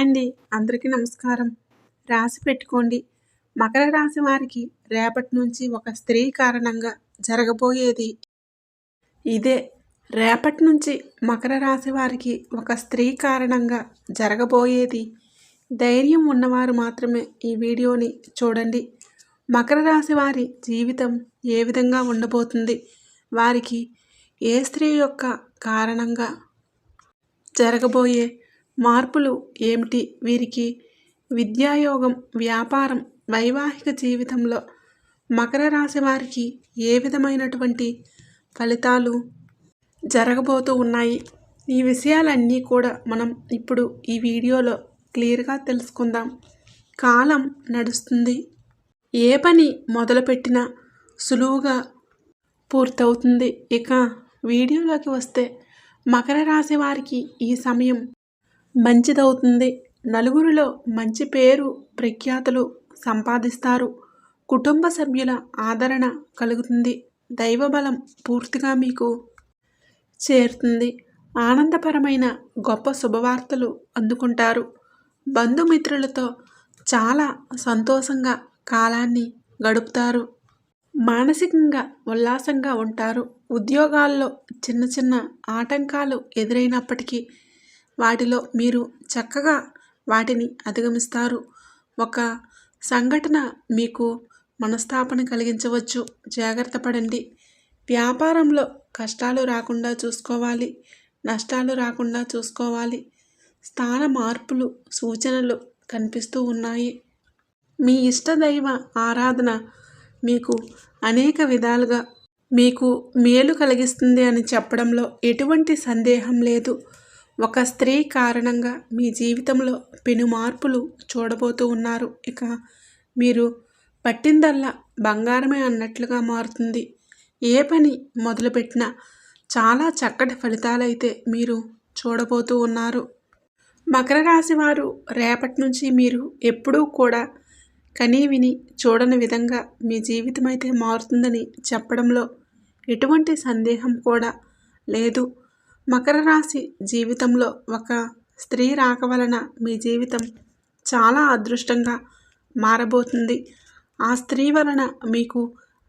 Hi అండి. అందరికీ నమస్కారం. రాసి పెట్టుకోండి. మకర రాశి వారికి రేపటి నుంచి ఒక స్త్రీ కారణంగా జరగబోయేది ఇదే. రేపటి నుంచి మకర రాశి వారికి ఒక స్త్రీ కారణంగా జరగబోయేది. ధైర్యం ఉన్నవారు మాత్రమే ఈ వీడియోని చూడండి. మకర రాశి వారి జీవితం ఏ విధంగా ఉండబోతుంది? వారికి ఏ స్త్రీ యొక్క కారణంగా జరగబోయే మార్పులు ఏమిటి? వీరికి విద్యాయోగం వ్యాపారం వైవాహిక జీవితంలో మకర రాశి వారికి ఏ విధమైనటువంటి ఫలితాలు జరగబోతూ ఉన్నాయి? ఈ విషయాలన్నీ కూడా మనం ఇప్పుడు ఈ వీడియోలో క్లియర్గా తెలుసుకుందాం. కాలం నడుస్తుంది. ఏ పని మొదలుపెట్టినా సులువుగా పూర్తవుతుంది. ఇక వీడియోలోకి వస్తే మకర రాశి వారికి ఈ సమయం మంచిదవుతుంది. నలుగురిలో మంచి పేరు ప్రఖ్యాతులు సంపాదిస్తారు. కుటుంబ సభ్యుల ఆదరణ కలుగుతుంది. దైవబలం పూర్తిగా మీకు చేరుతుంది. ఆనందపరమైన గొప్ప శుభవార్తలు అందుకుంటారు. బంధుమిత్రులతో చాలా సంతోషంగా కాలాన్ని గడుపుతారు. మానసికంగా ఉల్లాసంగా ఉంటారు. ఉద్యోగాల్లో చిన్న చిన్న ఆటంకాలు ఎదురైనప్పటికీ వాటిలో మీరు చక్కగా వాటిని అధిగమిస్తారు. ఒక సంఘటన మీకు మనస్తాపన కలిగించవచ్చు. జాగ్రత్త పడండి. వ్యాపారంలో కష్టాలు రాకుండా చూసుకోవాలి. నష్టాలు రాకుండా చూసుకోవాలి. స్థాన మార్పులు సూచనలు కనిపిస్తూ ఉన్నాయి. మీ ఇష్టదైవ ఆరాధన మీకు అనేక విధాలుగా మీకు మేలు కలిగిస్తుంది అని చెప్పడంలో ఎటువంటి సందేహం లేదు. ఒక స్త్రీ కారణంగా మీ జీవితంలో పెను మార్పులు చూడబోతూ ఉన్నారు. ఇక మీరు పట్టిందల్లా బంగారమే అన్నట్లుగా మారుతుంది. ఏ పని మొదలుపెట్టినా చాలా చక్కటి ఫలితాలైతే మీరు చూడబోతూ ఉన్నారు. మకర రాశి వారు రేపటి నుంచి మీరు ఎప్పుడూ కూడా కనీ విని చూడని విధంగా మీ జీవితం అయితే మారుతుందని చెప్పడంలో ఎటువంటి సందేహం కూడా లేదు. మకర రాశి జీవితంలో ఒక స్త్రీ రాక వలన మీ జీవితం చాలా అదృష్టంగా మారబోతుంది. ఆ స్త్రీ వలన మీకు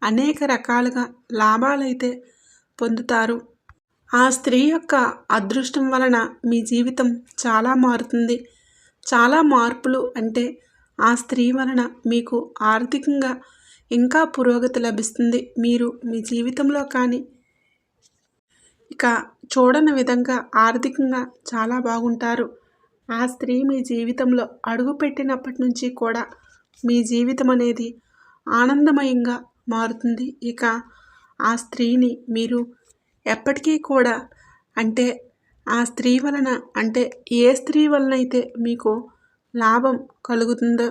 అనేక రకాలుగా లాభాలైతే పొందుతారు. ఆ స్త్రీ యొక్క అదృష్టం వలన మీ జీవితం చాలా మారుతుంది. చాలా మార్పులు అంటే ఆ స్త్రీ వలన మీకు ఆర్థికంగా ఇంకా పురోగతి లభిస్తుంది. మీరు మీ జీవితంలో కానీ ఇక చూడని విధంగా ఆర్థికంగా చాలా బాగుంటారు. ఆ స్త్రీ మీ జీవితంలో అడుగుపెట్టినప్పటి నుంచి కూడా మీ జీవితం అనేది ఆనందమయంగా మారుతుంది. ఇక ఆ స్త్రీని మీరు ఎప్పటికీ కూడా అంటే ఆ స్త్రీ వలన అంటే ఏ స్త్రీ వలన అయితే మీకు లాభం కలుగుతుందో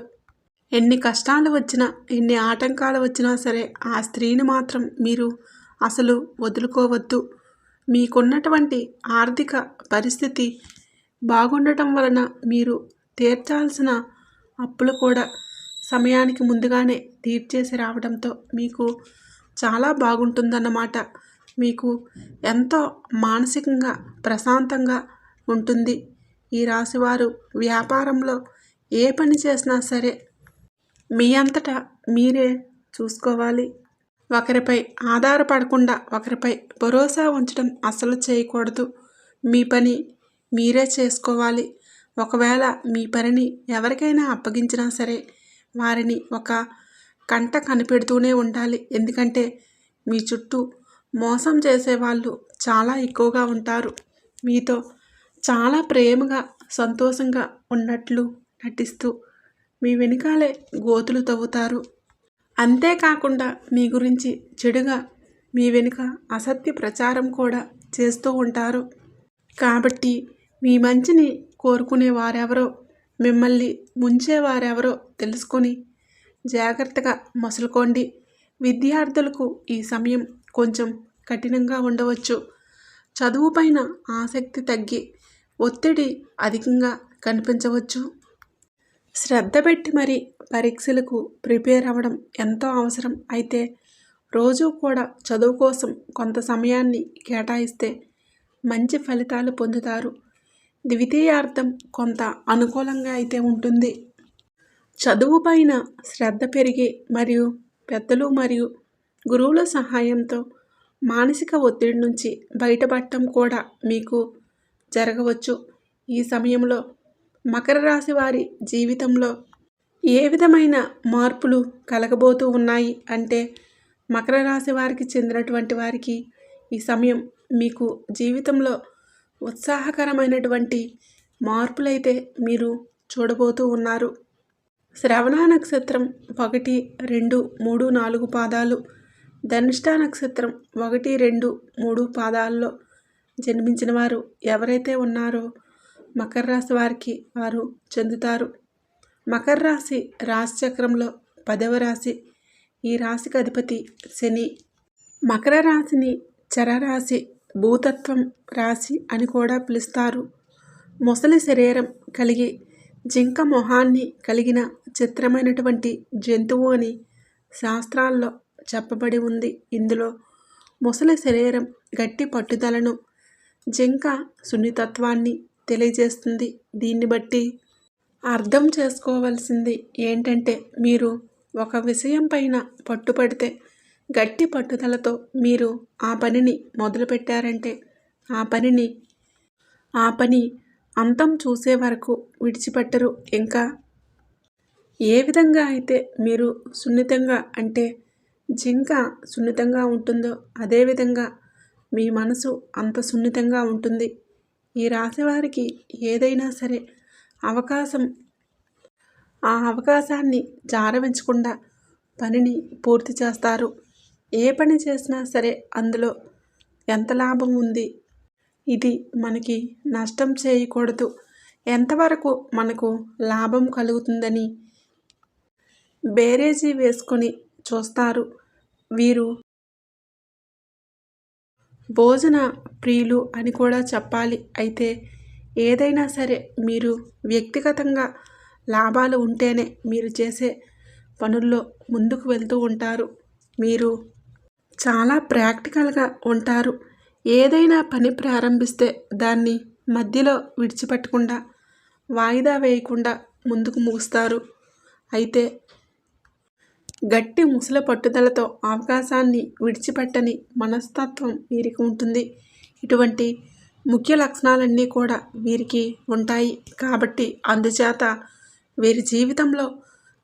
ఎన్ని కష్టాలు వచ్చినా ఎన్ని ఆటంకాలు వచ్చినా సరే ఆ స్త్రీని మాత్రం మీరు అసలు వదులుకోవద్దు. మీకున్నటువంటి ఆర్థిక పరిస్థితి బాగుండటం వలన మీరు తీర్చాల్సిన అప్పులు కూడా సమయానికి ముందుగానే తీర్చేసి రావడంతో మీకు చాలా బాగుంటుందన్నమాట. మీకు ఎంతో మానసికంగా ప్రశాంతంగా ఉంటుంది. ఈ రాశివారు వ్యాపారంలో ఏ పని చేసినా సరే మీ అంతటా మీరే చూసుకోవాలి. ఒకరిపై ఆధారపడకుండా ఒకరిపై భరోసా ఉంచడం అసలు చేయకూడదు. మీ పని మీరే చేసుకోవాలి. ఒకవేళ మీ పనిని ఎవరికైనా అప్పగించినా సరే వారిని ఒక కంట కనిపెడుతూనే ఉండాలి. ఎందుకంటే మీ చుట్టూ మోసం చేసేవాళ్ళు చాలా ఎక్కువగా ఉంటారు. మీతో చాలా ప్రేమగా సంతోషంగా ఉన్నట్లు నటిస్తూ మీ వెనుకాలే గోతులు తవ్వుతారు. అంతేకాకుండా మీ గురించి చెడుగా మీ వెనుక అసత్య ప్రచారం కూడా చేస్తూ ఉంటారు. కాబట్టి మీ మంచిని కోరుకునే వారెవరో మిమ్మల్ని ముంచేవారెవరో తెలుసుకొని జాగ్రత్తగా మసులుకోండి. విద్యార్థులకు ఈ సమయం కొంచెం కఠినంగా ఉండవచ్చు. చదువుపైన ఆసక్తి తగ్గి ఒత్తిడి అధికంగా కనిపించవచ్చు. శ్రద్ధ పెట్టి మరి పరీక్షలకు ప్రిపేర్ అవ్వడం ఎంతో అవసరం. అయితే రోజు కూడా చదువు కోసం కొంత సమయాన్ని కేటాయిస్తే మంచి ఫలితాలు పొందుతారు. ద్వితీయార్థం కొంత అనుకూలంగా అయితే ఉంటుంది. చదువు పైన శ్రద్ధ పెరిగి మరియు పెద్దలు మరియు గురువుల సహాయంతో మానసిక ఒత్తిడి నుంచి బయటపడటం కూడా మీకు జరగవచ్చు. ఈ సమయంలో మకర రాశి వారి జీవితంలో ఏ విధమైన మార్పులు కలగబోతూ ఉన్నాయి అంటే మకర రాశి వారికి చెందినటువంటి వారికి ఈ సమయం మీకు జీవితంలో ఉత్సాహకరమైనటువంటి మార్పులైతే మీరు చూడబోతూ ఉన్నారు. శ్రవణ నక్షత్రం ఒకటి రెండు మూడు నాలుగు పాదాలు ధనిష్ట నక్షత్రం ఒకటి రెండు మూడు పాదాల్లో జన్మించిన వారు ఎవరైతే ఉన్నారో మకర రాశి వారికి వారు చెందుతారు. మకర రాశి రాశి చక్రంలో పదవ రాశి. ఈ రాశికి అధిపతి శని. మకర రాశిని చరరాశి భూతత్వం రాశి అని కూడా పిలుస్తారు. మొసలి శరీరం కలిగి జింక మొహాన్ని కలిగిన చిత్రమైనటువంటి జంతువు అని శాస్త్రాల్లో చెప్పబడి ఉంది. ఇందులో మొసలి శరీరం గట్టి పట్టుదలను జింక సున్నితత్వాన్ని తెలియజేస్తుంది. దీన్ని బట్టి అర్థం చేసుకోవాల్సింది ఏంటంటే మీరు ఒక విషయం పైన పట్టుపడితే గట్టి పట్టుదలతో మీరు ఆ పనిని మొదలుపెట్టారంటే ఆ పనిని ఆ పని అంతం చూసే వరకు విడిచిపెట్టరు. ఇంకా ఏ విధంగా అయితే మీరు సున్నితంగా అంటే జింక సున్నితంగా ఉంటుందో అదేవిధంగా మీ మనసు అంత సున్నితంగా ఉంటుంది. ఈ రాశి వారికి ఏదైనా సరే అవకాశం ఆ అవకాశాన్ని జారవించకుండా పనిని పూర్తి చేస్తారు. ఏ పని చేసినా సరే అందులో ఎంత లాభం ఉంది? ఇది మనకి నష్టం చేయకూడదు. ఎంతవరకు మనకు లాభం కలుగుతుందని బేరేజీ వేసుకొని చూస్తారు. వీరు భోజన ప్రియులు అని కూడా చెప్పాలి. అయితే ఏదైనా సరే మీరు వ్యక్తిగతంగా లాభాలు ఉంటేనే మీరు చేసే పనుల్లో ముందుకు వెళ్తూ ఉంటారు. మీరు చాలా ప్రాక్టికల్గా ఉంటారు. ఏదైనా పని ప్రారంభిస్తే దాన్ని మధ్యలో విడిచిపెట్టకుండా వాయిదా వేయకుండా ముందుకు ముగుస్తారు. అయితే గట్టి ముసల పట్టుదలతో అవకాశాన్ని విడిచిపెట్టని మనస్తత్వం వీరికి ఉంటుంది. ఇటువంటి ముఖ్య లక్షణాలన్నీ కూడా వీరికి ఉంటాయి. కాబట్టి అందుచేత వీరి జీవితంలో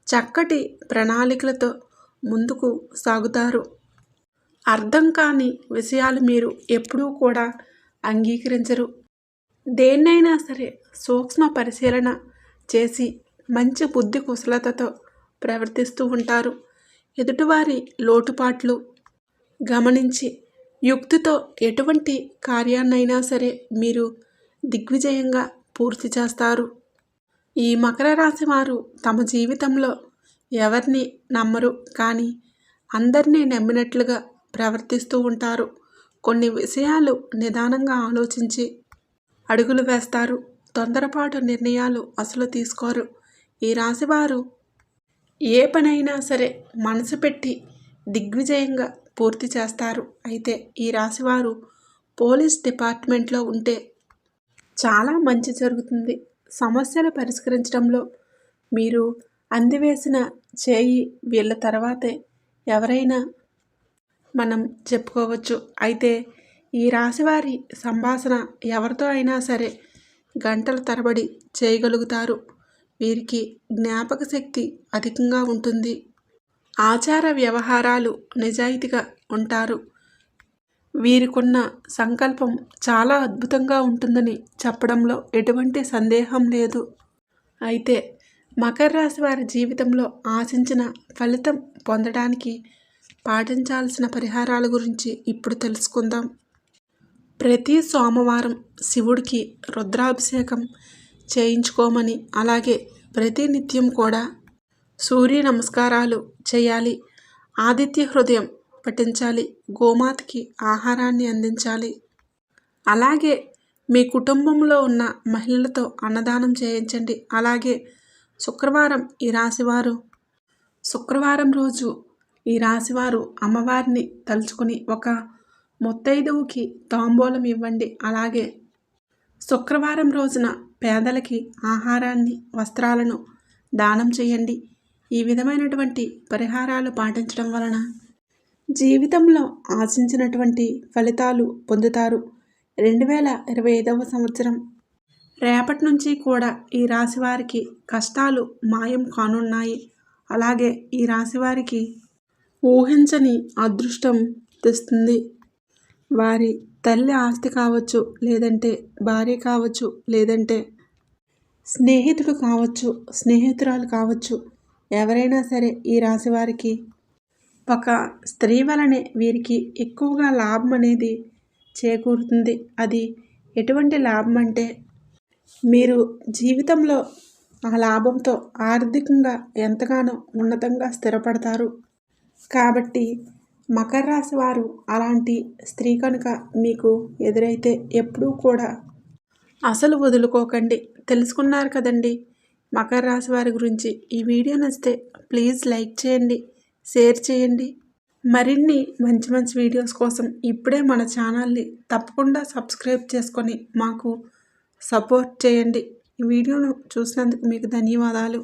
చక్కటి ప్రణాళికలతో ముందుకు సాగుతారు. అర్థం కాని విషయాలు మీరు ఎప్పుడూ కూడా అంగీకరించరు. దేన్నైనా సరే సూక్ష్మ పరిశీలన చేసి మంచి బుద్ధి కుశలతతో ప్రవర్తిస్తూ ఉంటారు. ఎదుటివారి లోటుపాట్లు గమనించి యుక్తితో ఎటువంటి కార్యాన్నైనా సరే మీరు దిగ్విజయంగా పూర్తి చేస్తారు. ఈ మకర రాశి వారు తమ జీవితంలో ఎవరిని నమ్మరు? కానీ అందరినీ నమ్మినట్లుగా ప్రవర్తిస్తూ ఉంటారు. కొన్ని విషయాలు నిదానంగా ఆలోచించి అడుగులు వేస్తారు. తొందరపాటు నిర్ణయాలు అసలు తీసుకోరు. ఈ రాశివారు ఏ పనైనా సరే మనసు పెట్టి దిగ్విజయంగా పూర్తి చేస్తారు. అయితే ఈ రాశివారు పోలీస్ డిపార్ట్మెంట్లో ఉంటే చాలా మంచి జరుగుతుంది. సమస్యలు పరిష్కరించడంలో మీరు అందివేసిన చేయి వీళ్ళ తర్వాతే ఎవరైనా మనం చెప్పుకోవచ్చు. అయితే ఈ రాశివారి సంభాషణ ఎవరితో అయినా సరే గంటల తరబడి చేయగలుగుతారు. వీరికి జ్ఞాపక శక్తి అధికంగా ఉంటుంది. ఆచార వ్యవహారాలు నిజాయితీగా ఉంటారు. వీరికున్న సంకల్పం చాలా అద్భుతంగా ఉంటుందని చెప్పడంలో ఎటువంటి సందేహం లేదు. అయితే మకర రాశి వారి జీవితంలో ఆశించిన ఫలితం పొందడానికి పాటించాల్సిన పరిహారాల గురించి ఇప్పుడు తెలుసుకుందాం. ప్రతి సోమవారం శివుడికి రుద్రాభిషేకం చేయించుకోమని అలాగే ప్రతినిత్యం కూడా సూర్య నమస్కారాలు చేయాలి. ఆదిత్య హృదయం పఠించాలి. గోమాతకి ఆహారాన్ని అందించాలి. అలాగే మీ కుటుంబంలో ఉన్న మహిళలతో అన్నదానం చేయించండి. అలాగే శుక్రవారం ఈ రాశివారు శుక్రవారం రోజు ఈ రాశివారు అమ్మవారిని తలుచుకుని ఒక ముత్తైదువుకి తాంబూలం ఇవ్వండి. అలాగే శుక్రవారం రోజున పేదలకి ఆహారాన్ని వస్త్రాలను దానం చేయండి. ఈ విధమైనటువంటి పరిహారాలు పాటించడం వలన జీవితంలో ఆశించినటువంటి ఫలితాలు పొందుతారు. రెండు వేల ఇరవై ఐదవ సంవత్సరం. రేపటి నుంచి కూడా ఈ రాశి వారికి కష్టాలు మాయం కానున్నాయి. అలాగే ఈ రాశి వారికి ఊహించని అదృష్టం తెస్తుంది. వారి తల్లి ఆస్తి కావచ్చు లేదంటే భార్య కావచ్చు లేదంటే స్నేహితుడు కావచ్చు స్నేహితురాలు కావచ్చు ఎవరైనా సరే ఈ రాశి వారికి. ఒక స్త్రీ వలనే వీరికి ఎక్కువగా లాభం అనేది చేకూరుతుంది. అది ఎటువంటి లాభం అంటే మీరు జీవితంలో ఆ లాభంతో ఆర్థికంగా ఎంతగానో ఉన్నతంగా స్థిరపడతారు. కాబట్టి మకర రాశి వారు అలాంటి స్త్రీ కనుక మీకు ఎదురైతే ఎప్పుడూ కూడా అసలు వదులుకోకండి. తెలుసుకున్నారు కదండి? మకర రాశి వారి గురించి ఈ వీడియో నచ్చితే ప్లీజ్ లైక్ చేయండి షేర్ చేయండి. మరిన్ని మంచి మంచి వీడియోస్ కోసం ఇప్పుడే మన ఛానల్ని తప్పకుండా సబ్స్క్రైబ్ చేసుకొని మాకు సపోర్ట్ చేయండి. ఈ వీడియోను చూసినందుకు మీకు ధన్యవాదాలు.